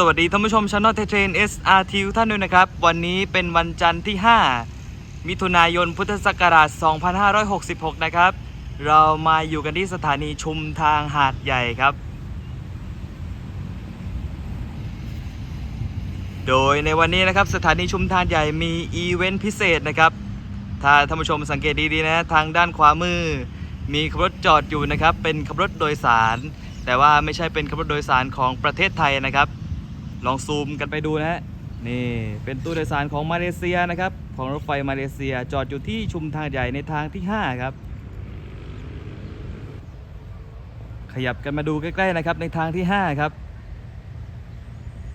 สวัสดีท่านผู้ชมช anel เทรน SRT ทุกท่านด้วยนะครับ วันนี้เป็นวันจันทร์ที่ 5 มิถุนายนพุทธศักราช 2566 นะครับ เรามาอยู่กันที่สถานีชุมทางหาดใหญ่ครับ โดยในวันนี้นะครับสถานีชุมทางใหญ่มีอีเวนต์พิเศษนะครับ ถ้าท่านผู้ชมสังเกตดีๆนะทางด้านขวามือ มีขับรถจอดอยู่นะครับ เป็นขับรถโดยสาร แต่ว่าไม่ใช่เป็นขับรถโดยสารของประเทศไทยนะครับ ลองซูมกันไปดูนะฮะนี่เป็นตู้โดยสารของมาเลเซียนะครับ ของรถไฟมาเลเซียจอดอยู่ที่ชุมทางใหญ่ในทางที่ 5 ครับ ขยับกันมาดูใกล้ๆนะครับในทางที่ 5 ครับ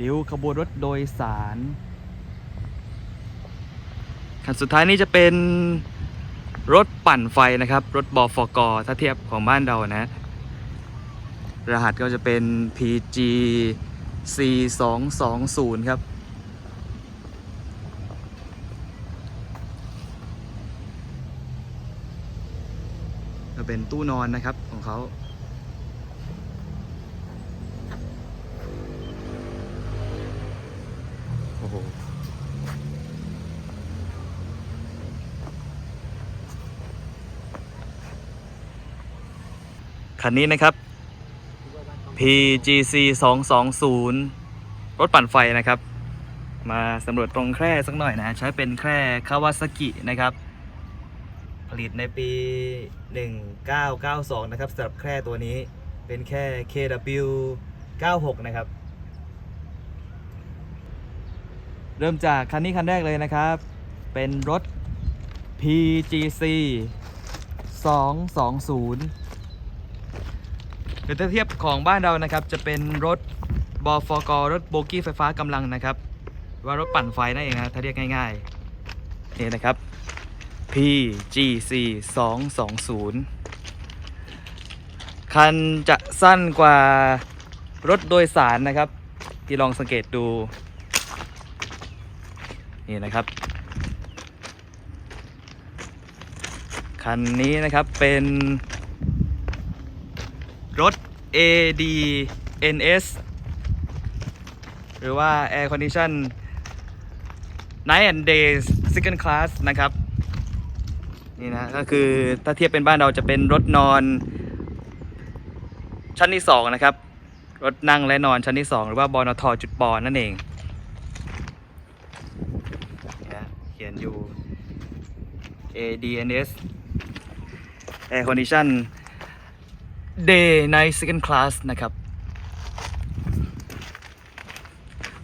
ดิวขบวนรถโดยสารคันสุดท้ายนี้จะเป็นรถปั่นไฟนะครับ รถบอฟกถ้าเทียบของบ้านเรานะ รหัสก็จะเป็น PG 4220 ครับก็เป็นตู้นอนนะครับของเขาโอ้โหคันนี้นะครับ PGC 220 รถปั่นไฟนะครับ มาสำรวจตรงแคร่สักหน่อยนะ ใช้เป็นแคร่คาวาซากินะครับ ผลิตในปี 1992 นะครับสำหรับแคร่ตัวนี้เป็นแค่ KW 96 นะครับ เริ่มจากคันนี้คันแรกเลยนะครับ เป็นรถ PGC 220 รือถ้าเทียบของบ้านเรานะครับ จะเป็นรถบอฟกรถโบกี้ไฟฟ้ากำลังนะครับ ว่ารถปั่นไฟนั่นเองนะถ้าเรียกง่ายๆนี่นะครับ PGC 220คันจะสั้นกว่ารถโดยสารนะครับ ที่ลองสังเกตดู นี่นะครับ คันนี้นะครับเป็น ADNS หรือว่า Air Condition Night and Day Second Class นะครับ นี่นะ ก็คือถ้าเทียบเป็นบ้านเราจะเป็นรถนอน ชั้นที่ 2 นะครับ รถนั่งและนอนชั้นที่ 2 หรือว่าบอนทจุดปอนั่นเองนี่นะเขียนอยู่ ADNS Air Condition Day Night Second Class นะครับ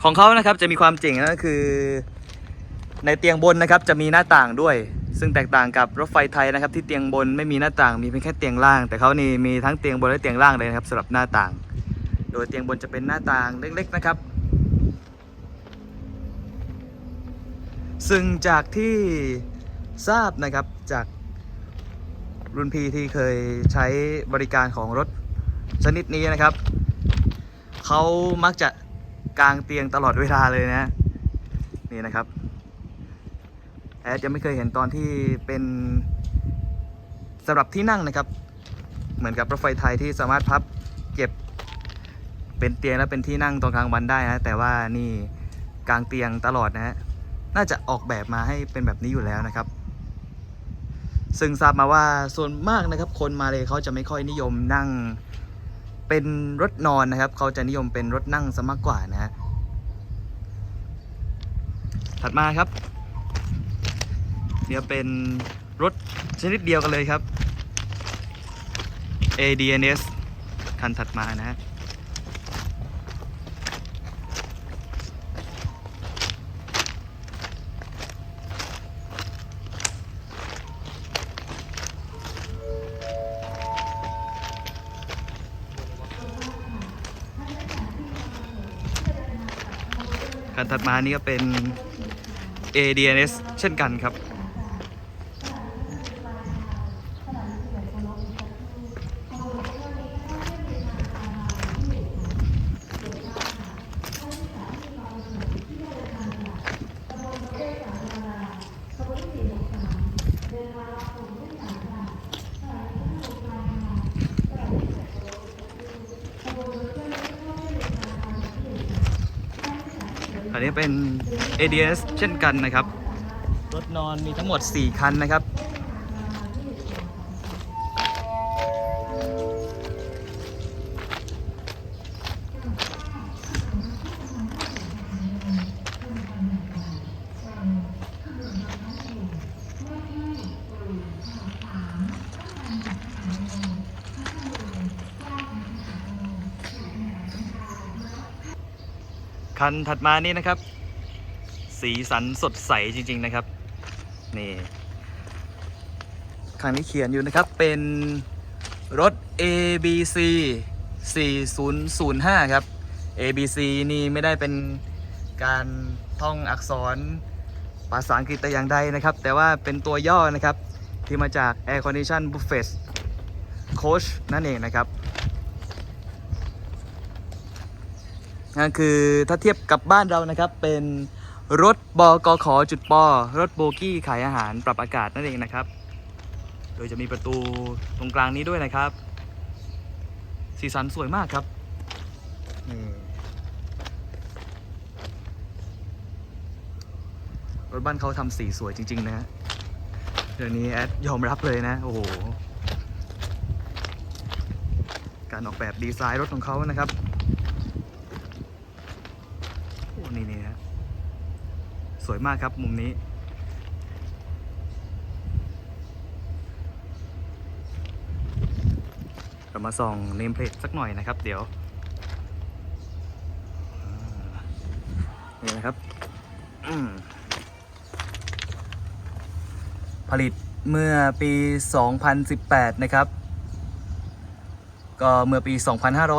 ของเขานะครับจะมีความเจ๋งก็คือ ในเตียงบนนะครับจะมีหน้าต่างด้วย ซึ่งแตกต่างกับรถไฟไทยนะครับ ที่เตียงบนไม่มีหน้าต่างมีเพียงแค่เตียงล่าง แต่เขานี่มีทั้งเตียงบนและเตียงล่างเลยนะครับสำหรับหน้าต่าง โดยเตียงบนจะเป็นหน้าต่างเล็ก ๆนะครับ ซึ่งจากที่ทราบนะครับจาก รุ่นพี่ที่เคยใช้บริการของรถชนิดนี้นะครับ เขามักจะกางเตียงตลอดเวลาเลยนะ นี่นะครับแอดยังไม่เคยเห็นตอนที่เป็นสำหรับที่นั่งนะครับ เหมือนกับรถไฟไทยที่สามารถพับเก็บเป็นเตียงและเป็นที่นั่งตอนกลางวันได้นะแต่ว่านี่กางเตียงตลอดนะฮะน่าจะออกแบบมาให้เป็นแบบนี้อยู่แล้วนะครับ ซึ่งทราบมาว่าส่วนมากนะครับ คนมาเลยเขาจะไม่ค่อยนิยมนั่งเป็นรถนอนนะครับ เขาจะนิยมเป็นรถนั่งซะมากกว่านะฮะถัดมาครับเนี่ยเป็นรถชนิดเดียวกันเลยครับ ADNS คันถัดมานะฮะ ถัดมานี่ก็เป็น ADNS เช่นกันครับ เป็น ADS เช่นกันนะครับ รถนอนมีทั้งหมด 4 คันนะครับ คันถัดมานี่นะครับ สีสันสดใสจริง ๆ นะครับนี่คันนี้เขียนอยู่นะครับเป็นรถ ABC 4005 ครับ ABC นี่ไม่ได้เป็นการท่องอักษรภาษาอังกฤษแต่อย่างใดนะครับ แต่ว่าเป็นตัวย่อนะครับ ที่มาจาก Air Condition Buffet Coach นั่นเองนะครับ นั่นคือถ้าเทียบกับบ้านเรานะครับ เป็นรถบกขจุดปอรถโบกี้ขายอาหารปรับอากาศนั่นเองนะครับ โดยจะมีประตูตรงกลางนี้ด้วยนะครับ สีสันสวยมากครับรถบ้านเขาทำสีสวยจริง ๆ นะ เดี๋ยวนี้แอดยอมรับเลยนะ โอ้โห การออกแบบดีไซน์รถของเขานะครับ นี่นี่ฮะสวยมากครับมุมนี้ เรามาส่องเนมเพลทสักหน่อยนะครับ เดี๋ยวนี่นะครับผลิตเมื่อปี 2018 นะครับ ก็เมื่อปี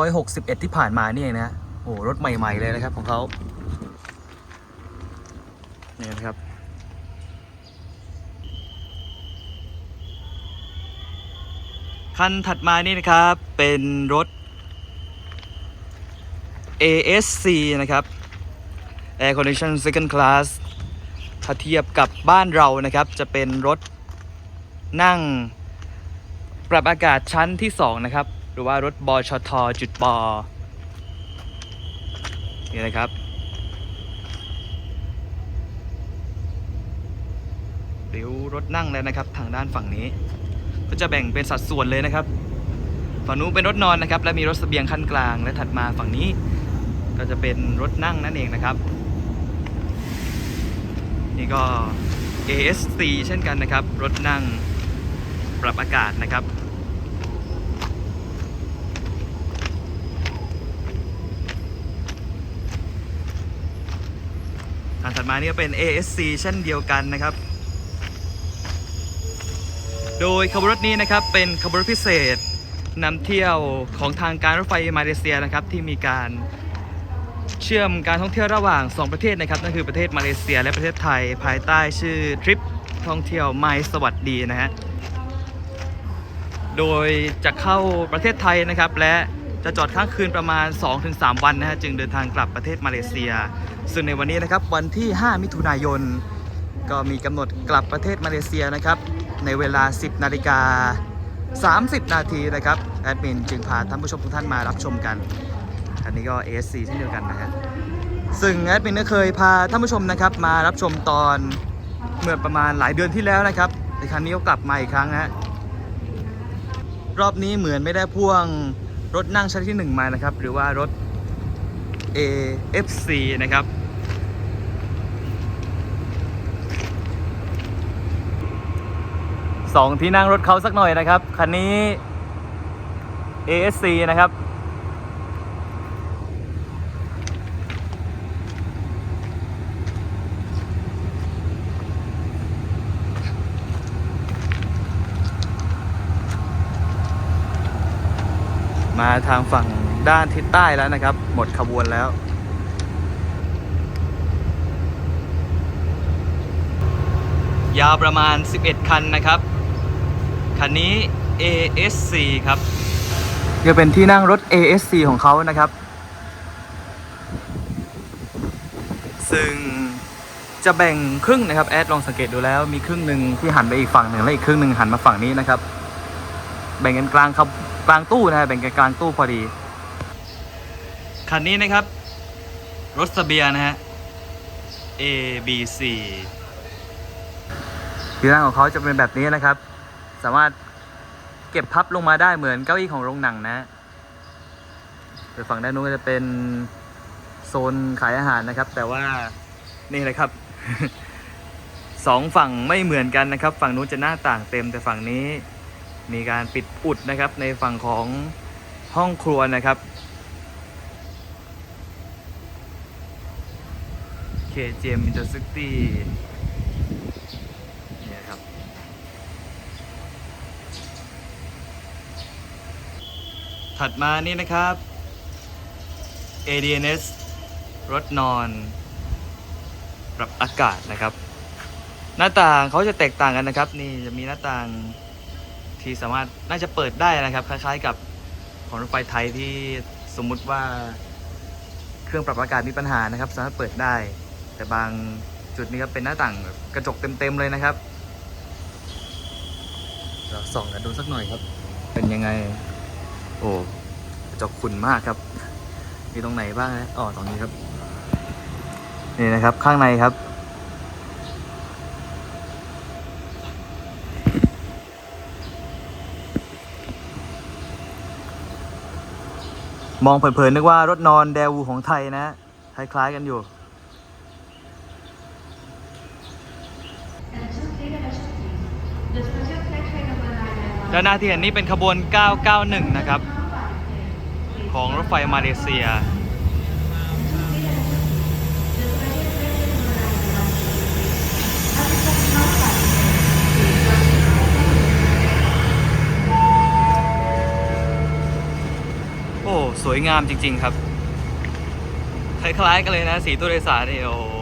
2561 ที่ผ่านมานี่เองนะ โอ้รถใหม่ ๆ เลยนะครับของเขา นี่นะครับ คันถัดมานี่นะครับเป็นรถ ASC นะครับ Air Condition Second Class ถ้าเทียบกับบ้านเรานะครับ จะเป็นรถนั่งปรับอากาศชั้นที่ 2 นะครับ หรือว่ารถบชทจุดปอนี่นะครับ ริ้วรถนั่งแล้วนะครับ ทางด้านฝั่งนี้ ก็จะแบ่งเป็นสัดส่วนเลยนะครับ ฝั่งนู้นเป็นรถนอนนะครับ และมีรถเสบียงขั้นกลาง และถัดมาฝั่งนี้ ก็จะเป็นรถนั่งนั่นเองนะครับ นี่ก็ ASC เช่นกันนะครับ รถนั่งปรับอากาศนะครับคันถัดมานี่ก็เป็น ASC เช่นเดียวกันนะครับ โดยขบวนรถนี้นะครับเป็นขบวนรถพิเศษนำเที่ยวของทางการรถไฟมาเลเซียนะครับที่มีการเชื่อมการท่องเที่ยวระหว่าง 2 ประเทศนะครับนั่นคือประเทศมาเลเซีย และประเทศไทย ภายใต้ชื่อทริปท่องเที่ยวไม่สวัสดีนะฮะโดยจะเข้าประเทศไทยนะครับ และจะจอดค้างคืนประมาณ 2-3 วันนะฮะจึงเดินทางกลับประเทศมาเลเซีย ซึ่งในวันนี้นะครับวันที่ 5 มิถุนายน ก็มีกำหนดกลับประเทศมาเลเซียนะครับ ในเวลา 10 นาฬิกา 30 นาทีนะครับ แอดมินจึงพาท่านผู้ชมทุกท่านมารับชมกัน อันนี้ก็ ASC เช่นเดียวกันนะฮะซึ่งแอดมินก็เคยพาท่านผู้ชมนะครับ มารับชมตอนเมื่อประมาณหลายเดือนที่แล้วนะครับในครั้งนี้ก็กลับมาอีกครั้งฮะรอบนี้เหมือนไม่ได้พ่วงรถนั่งชั้นที่ 1 มานะครับ หรือว่ารถ AFC นะครับ สองที่นั่งรถเขาสักหน่อยนะครับ คันนี้ ASC นะครับ มาทางฝั่งด้านทิศใต้แล้วนะครับ หมดขบวนแล้วยาวประมาณ 11 คันนะครับ คันนี้ ASC ครับจะเป็นที่นั่งรถ ASC ของเขานะครับ ซึ่งจะแบ่งครึ่งนะครับแอดลองสังเกตดูแล้วมีครึ่งหนึ่งที่หันไปอีกฝั่งหนึ่งและอีกครึ่งหนึ่งหันมาฝั่งนี้นะครับ แบ่งกันกลางครับกลางตู้นะฮะแบ่งกันกลางตู้พอดีคันนี้นะครับ รถเสเบียงนะฮะ A B C ที่นั่งของเขาจะเป็นแบบนี้นะครับ สามารถเก็บพับลงมาได้เหมือนเก้าอี้ของโรงหนังนะโดยฝั่งด้านนู้นก็จะเป็นโซนขายอาหารนะครับ แต่ว่านี่เลยครับสองฝั่งไม่เหมือนกันนะครับ ฝั่งนู้นจะหน้าต่างเต็มแต่ฝั่งนี้มีการปิดอุดนะครับ ในฝั่งของห้องครัวนะครับ KGM Intercity เนี่ยครับ ถัดมานี่นะครับ ADNS รถนอน ปรับอากาศนะครับ หน้าต่างเขาจะแตกต่างกันนะครับ นี่จะมีหน้าต่างที่สามารถน่าจะเปิดได้นะครับ คล้าย ๆ กับของรถไฟไทยที่สมมุติว่าเครื่องปรับอากาศมีปัญหานะครับ สามารถเปิดได้ แต่บางจุดนี้ก็เป็นหน้าต่างกระจกเต็มๆเลยนะครับเราส่องกันดูสักหน่อยครับ เป็นยังไง โอ้กขุ่นมากครับ มีตรงไหนบ้างนะอ๋อตรงนี้ครับ นี่นะครับข้างในครับ มองเผินๆนึกว่ารถนอนแดวูของไทยนะ คล้ายๆกันอยู่ด้านหน้าที่เห็นนี่เป็นขบวน 991 นะครับ ของรถไฟมาเลเซีย โอ้ สวยงามจริง ๆ ครับ คล้าย ๆ กันเลยนะ สีตู้โดยสารนี่โอ้โห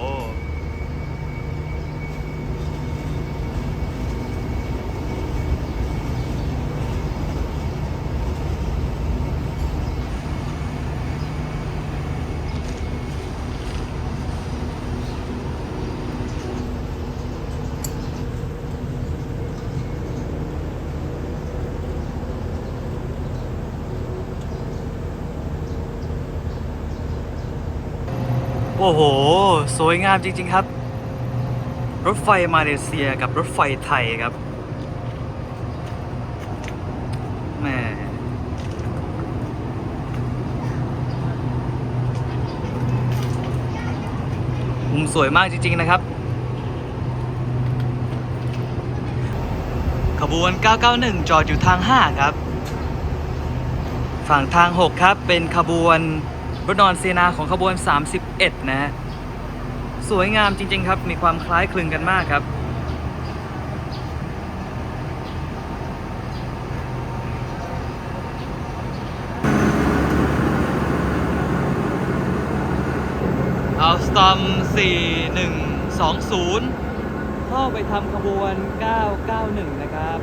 โอ้โห สวยงามจริง ๆ ครับ รถไฟมาเลเซียกับรถไฟไทยครับแหม่มุมสวยมากจริง ๆ นะครับ ขบวน 991 จอดอยู่ทาง 5 ครับ ฝั่งทาง 6 ครับ เป็นขบวน รถนอนเซนาของขบวน 31 นะฮะ สวยงามจริง ๆ ครับ มีความคล้ายคลึงกันมากครับ เอาสตอม 4120 เข้าไปทำขบวน 991 นะครับ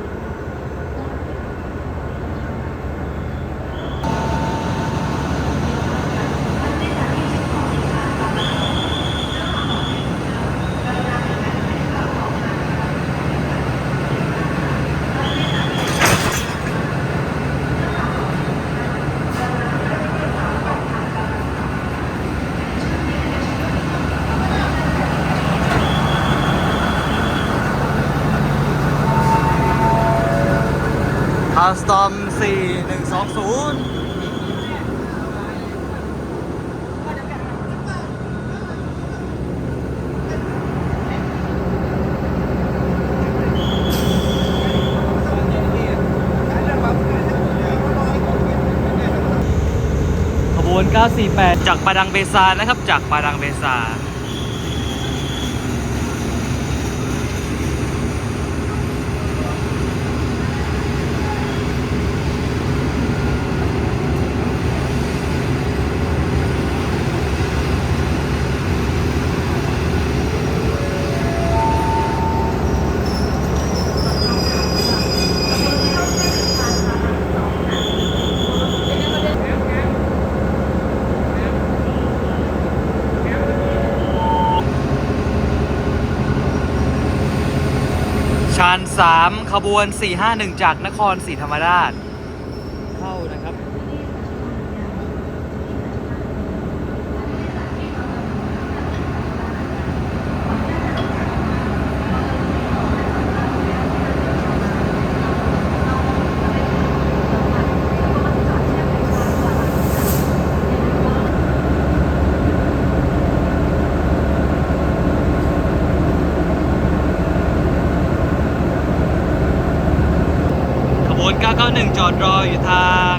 อาสตอม4120ขบวน 948 จากปาดังเบซานะครับ จากปาดังเบซา ชาน3 ขบวน 451 จากนครศรีธรรมราช เข้านะครับ ข 991 จอ ดรออยู่ทาง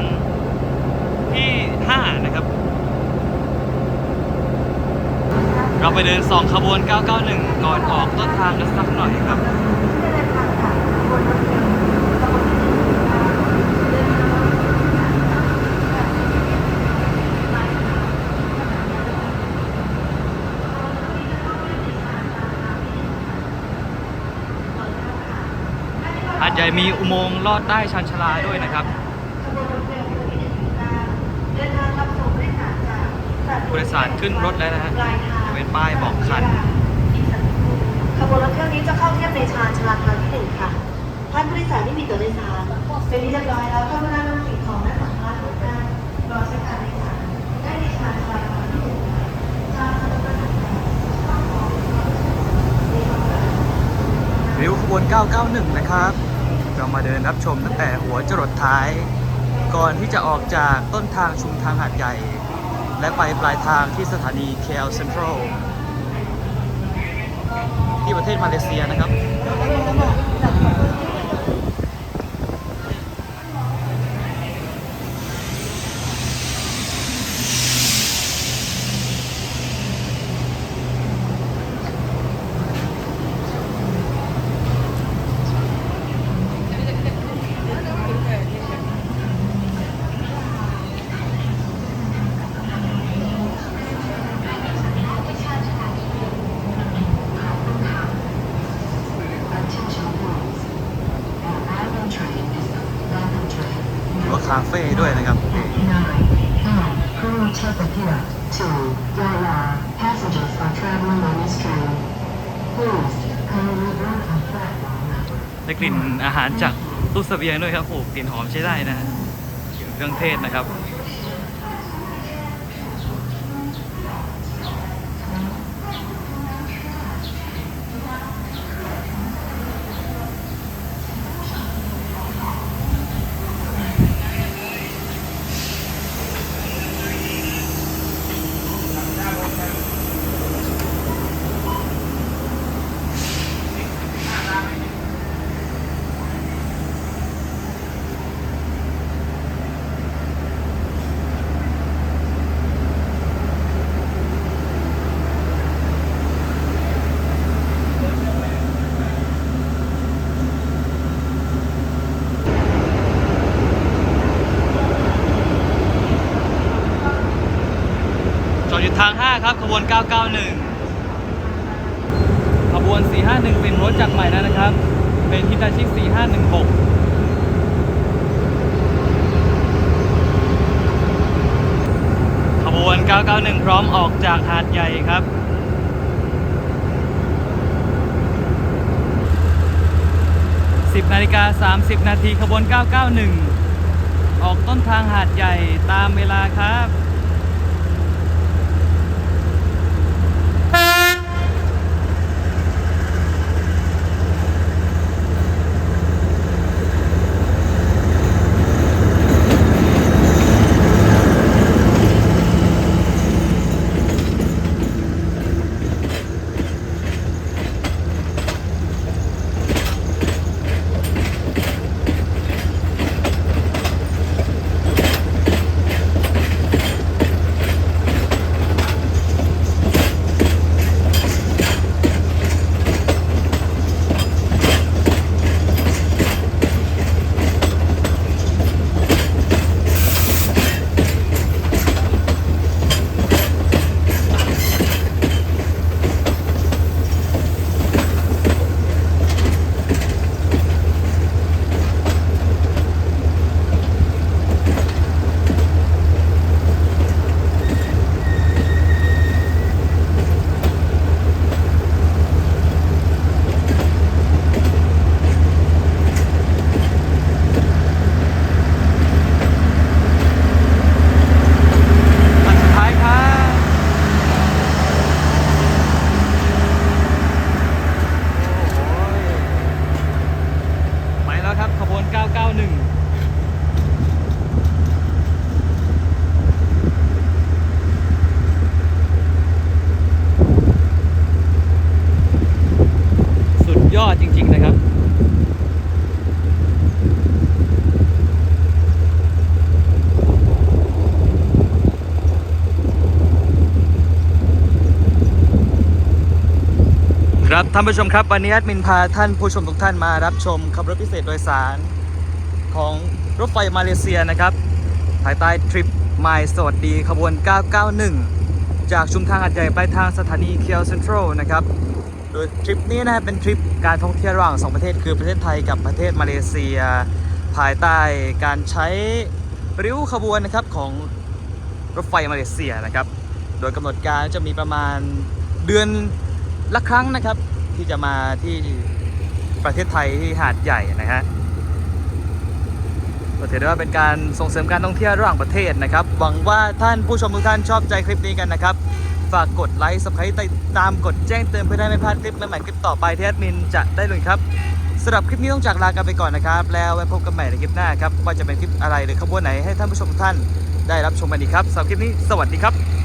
ที่ 5 นะครับ เราไปเดินสองขบวน 991 ก่อนออกต้นทางกันสักหน่อยครับ จจะมีอุโมงค์ลอดใต้ชันชาลาด้วยนะครับผู้โดยสารขึ้นรถแล้วนะฮะเว้นป้ายบอกคันขบวนรถเครื่องนี้จะเข้าเทียบในชานชาลาทางที่หนึ่งค่ะท่านผู้โดยสารที่มีตั๋วโดยสารเป็นที่เรียบร้อยแล้วก็เมื่อนำสิ่งของและสัมภาระของท่านรอเช็คการโดยสารได้ในชานชาลาทางที่หนึ่งค่ะชานชาลาทางที่หนึ่งริ้วขบวน 991 นะครับ เรามาเดินรับชมตั้งแต่หัวจรดท้าย ก่อนที่จะออกจากต้นทางชุมทางหาดใหญ่ และไปปลายทางที่สถานี KL Central ที่ประเทศมาเลเซียนะครับ หรือว่าคาเฟ่ด้วยนะครับ Crew check here to Yaya. Passengers are traveling on this train. Please kindly board on platform number ได้กลิ่น อาหารจากตู้เสบียงด้วยครับโอ้กลิ่นหอมใช้ได้นะเครื่องเทศนะครับ อดอยู่ทาง 5 ครับขบวน 991 ขบวน 451 เป็นรถจากใหม่แล้วนะครับ เป็นฮิตาชิ 4516ขบวน991 พร้อมออกจากหาดใหญ่ครับ 10นาฬิกา30 นาทีขบวน 991 ออกต้นทางหาดใหญ่ตามเวลาครับ ครับท่านผู้ชมครับวันนี้แอดมินพาท่านผู้ชมทุกท่านมารับชมขับรถพิเศษโดยสารของรถไฟมาเลเซียนะครับ ภายใต้ทริปไมล์สวัสดีขบวน 991 จากชุมทางอัดใหญ่ไปทางสถานีเคียวเซ็นทรัลนะครับ โดยทริปนี้นะฮะเป็นทริปการท่องเที่ยวระหว่างสองประเทศคือประเทศไทยกับประเทศมาเลเซีย ภายใต้การใช้ริ้วขบวนนะครับของรถไฟมาเลเซียนะครับ โดยกำหนดการจะมีประมาณเดือน ละครั้งนะครับ ที่จะมาที่ประเทศไทยที่หาดใหญ่นะฮะก็ถือได้ว่าเป็นการส่งเสริมการท่องเที่ยวระหว่างประเทศนะครับ หวังว่าท่านผู้ชมทุกท่านชอบใจคลิปนี้กันนะครับ ฝากกดไลค์สับสไครต์ติดตามกดแจ้งเตือนเพื่อได้ไม่พลาดคลิปใหม่ๆคลิปต่อไปที่แอดมินจะได้เลยครับสำหรับคลิปนี้ต้องจากลากันไปก่อนนะครับ แล้วไว้พบกันใหม่ในคลิปหน้าครับว่าจะเป็นคลิปอะไรหรือขบวนไหนให้ท่านผู้ชมทุกท่านได้รับชมกันอีกครับสำหรับคลิปนี้สวัสดีครับ